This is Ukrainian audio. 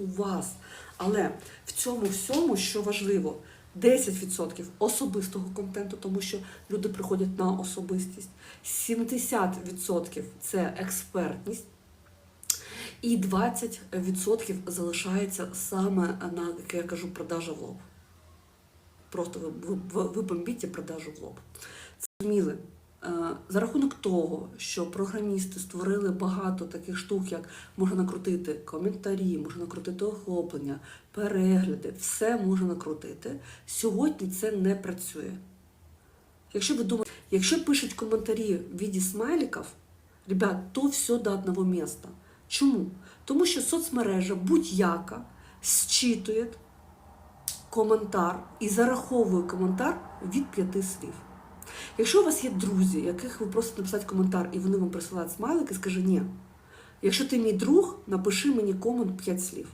у вас. Але в цьому всьому, що важливо, 10% особистого контенту, тому що люди приходять на особистість, 70% це експертність. І 20% залишається саме на, як я кажу, продажа в лоб. Просто ви, ви, ви бомбіть продажу в лоб. Це зрозуміли. Е, За рахунок того, що програмісти створили багато таких штук, як можна накрутити коментарі, можна накрутити охоплення, перегляди, все можна накрутити. Сьогодні це не працює. Якщо ви думаєте, якщо пишуть коментарі в віді смайликів, ребят, то все до одного міста. Чому? Тому що соцмережа будь-яка зчитує коментар і зараховує коментар від п'яти слів. Якщо у вас є друзі, яких ви просите написати коментар, і вони вам присилають смайлики, скажи ні. Якщо ти мій друг, напиши мені комент 5 слів.